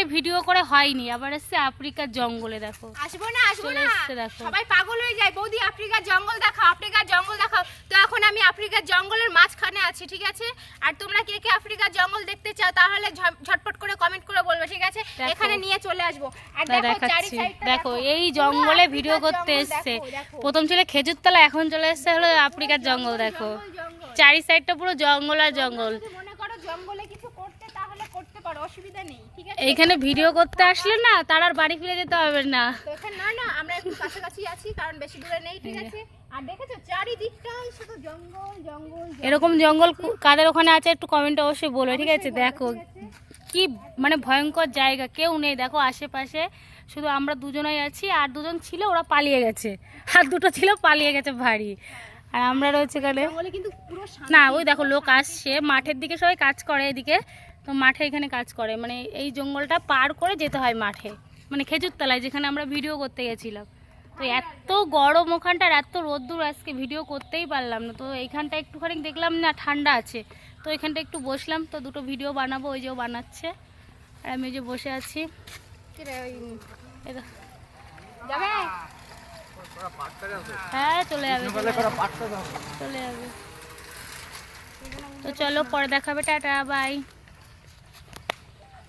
জায়গায় ভিডিও করে হয়নি আবার এসছে আফ্রিকার জঙ্গলে দেখো। আসব না আসব না। দেখো। সবাই পাগল হয়ে যায়। বৌদি আফ্রিকার জঙ্গল দেখো আফ্রিকার জঙ্গল দেখাও। তো এখন আমি আফ্রিকার জঙ্গলের মাঝখানে আছি ঠিক আছে? আর তোমরা কে কে আফ্রিকার জঙ্গল দেখতে চাও তাহলে ঝটপট করে কমেন্ট করে বলবে ঠিক আছে? এখানে নিয়ে চলে আসব। আর দেখো চারি দেখাচ্ছি দেখো এই জঙ্গলে ভিডিও করতে এসছে। দেখো, দেখো। প্রথম ছিল খেজুরতলা এখন চলে এসছে হলো আফ্রিকার জঙ্গল দেখো। চারি সাইডটা পুরো জঙ্গল আর জঙ্গল যদি মনে করো জঙ্গলে কিছু করতে তাহলে করতে পারো অসুবিধা নেই ঠিক আছে? এইখানে ভিডিও করতে আসলে না তার আর বাড়ি ফিরে যেতে হবে না। তো এখানে না না আমরা একটু কাছাকাছি আছি কারণ বেশি দূরে নেই ঠিক আছে? আর দেখেছ চারিদিকটাই শুধু জঙ্গল জঙ্গল জঙ্গল। এরকম জঙ্গল কাদের ওখানে আছে একটু কমেন্টে অবশ্যই বলবে ঠিক আছে? দেখো। কি মানে ভয়ঙ্কর জায়গা কেউ নেই দেখো আশেপাশে। শুধু আমরা দুজনেই আছি আর দুজন ছিল ওরা পালিয়ে গেছে। আর দুটো ছিল পালিয়ে গেছে ভারী। আর আমরা রয়েছে এখানে না ওই দেখো লোক আসছে। মাঠের দিকে সবাই কাজ করে এদিকে। তো মাঠে এখানে কাজ করে। মানে এই জঙ্গলটা পার করে যেতে হয় মাঠে। মানে খেজুর তলায় যেখানে আমরা ভিডিও করতে গেছিলাম। তো এত গরম ওখানটার এত রোদ্দুর আজকে ভিডিও করতেই পারলাম না। তো এইখানটা একটুখানি দেখলাম না ঠান্ডা আছে। তো এখানটা একটু বসলাম। তো দুটো ভিডিও বানাবো ওই যে বানাচ্ছে। আর আমি ওই যে বসে আছি কি রে, ওই, এই দেখো। যাবে হ্যাঁ চলে যাবে চলে যাবে। তো চলো পরে দেখাবে টাটা বাই।